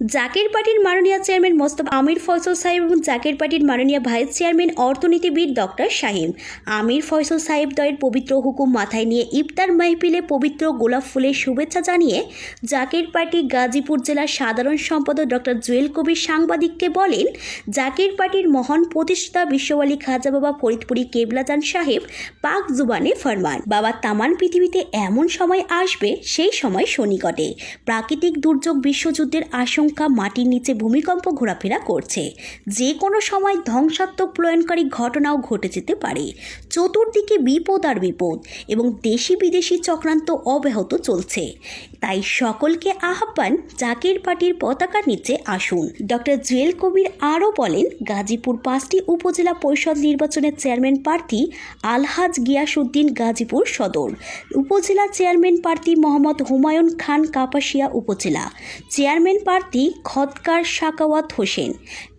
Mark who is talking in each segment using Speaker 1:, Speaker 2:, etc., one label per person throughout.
Speaker 1: জাকের পার্টির মাননীয় চেয়ারম্যান মোস্তফ আমির ফয়সল সাহেব এবং জাকের পার্টির মাননীয় ভাইস চেয়ারম্যান অর্থনীতিবিদ ডক্টর শাহিম আমির ফয়সল সাহেব দয়ের পবিত্র হুকুম মাথায় নিয়ে ইফতার মাহফিলে পবিত্র গোলাপ ফুলের শুভেচ্ছা জানিয়ে জাকের পার্টি গাজীপুর জেলার সাধারণ সম্পাদক ডক্টর জুয়েল কবির সাংবাদিককে বলেন, জাকের পার্টির মহান প্রতিষ্ঠাতা বিশ্বওয়ালী খাজা বাবা ফরিদপুরি কেবলাজান সাহেব পাক জুবানে ফরমান। বাবা তামান পৃথিবীতে এমন সময় আসবে, সেই সময় শনিকটে প্রাকৃতিক দুর্যোগ বিশ্বযুদ্ধের আশঙ্কা মাটির নিচে ভূমিকম্প ঘোরাফেরা করছে। যে কোনো সময় ধ্বংসাত্মক প্রয়ণকারী ঘটনাও ঘটে যেতে পারে। চতুর্দিকে বিপদ আর বিপদ এবং দেশি বিদেশি চক্রান্ত অব্যাহত চলছে। তাই সকলকে আহ্বান জাকের পার্টির পতাকার নিচে আসুন। ডক্টর জুয়েল কবির আরও বলেন, গাজীপুর পাঁচটি উপজেলা পরিষদ নির্বাচনের চেয়ারম্যান প্রার্থী আলহাজ গিয়াসউদ্দিন গাজীপুর সদর। উপজেলা চেয়ারম্যান প্রার্থী মোহাম্মদ হুমায়ুন খান কাপাসিয়া উপজেলা। চেয়ারম্যান প্রার্থী খদকার সাকাওয়াত হোসেন,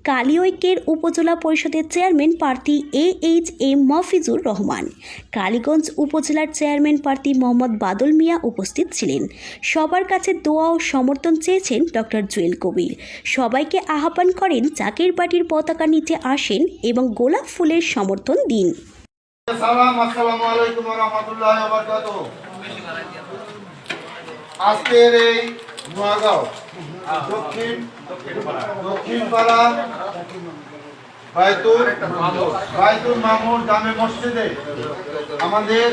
Speaker 1: কালিঐক্যের উপজেলা পরিষদের চেয়ারম্যান প্রার্থী A H M Mofizur Rahman, Kaliganj উপজেলার চেয়ারম্যান প্রার্থী মোহাম্মদ বাদল মিয়া উপস্থিত ছিলেন। সবার কাছে দোয়া ও সমর্থন চেয়েছেন ডক্টর জুয়েল কবির। সবাইকে আহ্বান করেন জাকের বাটির পতাকা নিচে আসেন এবং গোলাপ ফুলের সমর্থন দিন।
Speaker 2: আজকের এই দক্ষিণ মসজিদে আমাদের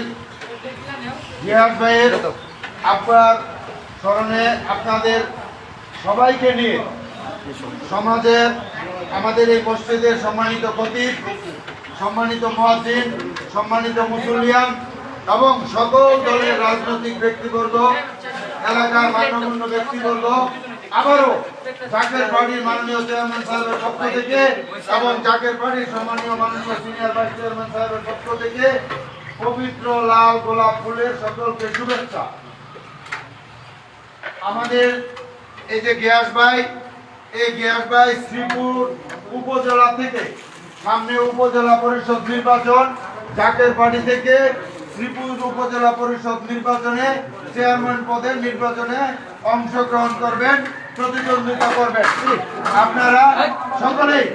Speaker 2: আপনার স্মরণে আপনাদের সবাইকে নিয়ে সমাজের, আমাদের এই মসজিদের সম্মানিত খতিব, সম্মানিত মহাজিন সম্মানিত মুসলিয়ান এবং সকল দলের রাজনৈতিক ব্যক্তিবর্গ এলাকার মান্যগণ্য ব্যক্তিবর্গ আবারও জাকের পার্টির মাননীয় চেয়ারম্যান সাহেবের পক্ষ থেকে এবং জাকের পার্টির সম্মানীয় মাননীয় সিনিয়র ভাইস চেয়ারম্যান সাহেবের পক্ষ থেকে পবিত্র লাল গোলাপ ফুলের সকলকে শুভেচ্ছা। আমাদের এই যে গ্যাস ভাই, এই গ্যাস ভাই শ্রীপুর উপজেলা থেকে, সামনে উপজেলা পরিষদ নির্বাচন, জাকের বাড়ি থেকে শ্রীপুর উপজেলা পরিষদ নির্বাচনে চেয়ারম্যান পদের নির্বাচনে অংশগ্রহণ করবেন, প্রতিদ্বন্দ্বিতা করবেন আপনারা সকলেই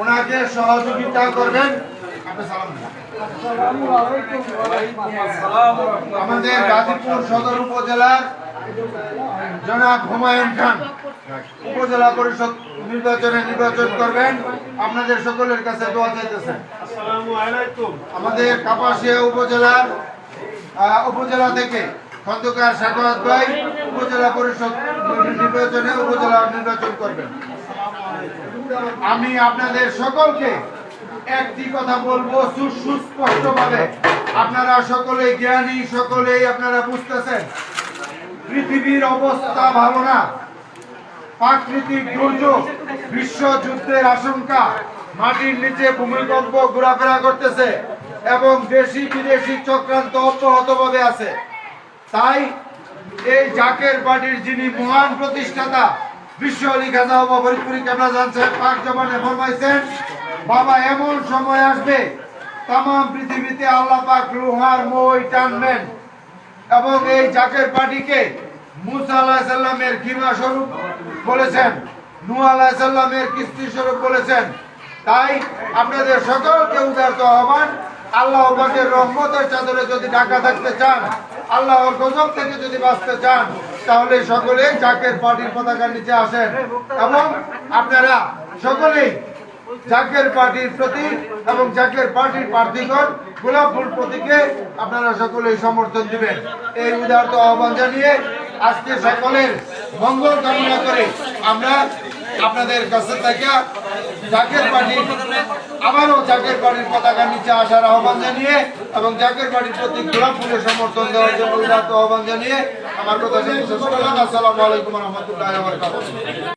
Speaker 2: ওনাকে সহযোগিতা করবেন। আমাদের গাজীপুর সদর উপজেলার জনাব হুমায়ুন খান উপজেলা পরিষদ নির্বাচনে নির্বাচন করবেন। আপনাদের সকলের কাছে দোয়া চাইতেছেন আমাদের কাপাসিয়া উপজেলার উপজেলা থেকে খন্দকার সাকাত ভাই উপজেলা পরিষদ নির্বাচনে উপজেলা নির্বাচন করবেন। আমি আপনাদের সকলকে একটি কথা বলব সুস্পষ্ট ভাবে আপনারা সকলে জ্ঞানী সকলেই আপনারা বুঝতেছেন। পৃথিবীর অবস্থা ভালো না। প্রাকৃতিক দুর্যোগ বিশ্বযুদ্ধের আশঙ্কা, মাটির নিচে ভূমিকম্প ঘোরাফেরা করতেছে এবং দেশি বিদেশি চক্রান্ত অব্যাহতভাবে আছে। তাই এই জাকের পার্টির যিনি মহান প্রতিষ্ঠাতা, বিশ্ব আলী খাজা বাবা ফরিদপুরি কেমলা জানছেন পাক জবানে ফরমাইছেন, বাবা, এমন সময় আসবে তাম পৃথিবীতে আল্লাহ পাক লোহার মই টানবেন এবং এই জাকের পার্টিকে মুসা আলাহ সাল্লামের ঘিমা স্বরূপ বলেছেন নু আলাহ সাল্লামের কিস্তি স্বরূপ বলেছেন। তাই আপনাদের সকলকে উদারত আহ্বান, আল্লাহ পাকের রহমতের চাদরে যদি ঢাকা থাকতে চান, আল্লাহর গজব থেকে যদি বাঁচতে চান, তাহলে সকলে জাকের পার্টির পতাকার নিচে আসেন এবং আপনারা সকলেই জাকের পার্টির প্রতি এবং জাকের পার্টির প্রার্থীগণ গোলাপ ফুল প্রতীকে আপনারা সকলেই সমর্থন দিবেন। এই উদারত আহ্বান জানিয়ে আজকে সকলের মঙ্গল কামনা করে আমরা আপনাদের কাছে থেকে জাকের পার্টির আবারও জাকের পার্টির পতাকা নিচে আসার আহ্বান জানিয়ে এবং জাকের পার্টির প্রতি গোলাপ ফুলের সমর্থন দেওয়ার জন্য আহ্বান জানিয়ে আমার কথা শেষ আসসালামু আলাইকুম রহমতুল্লাহ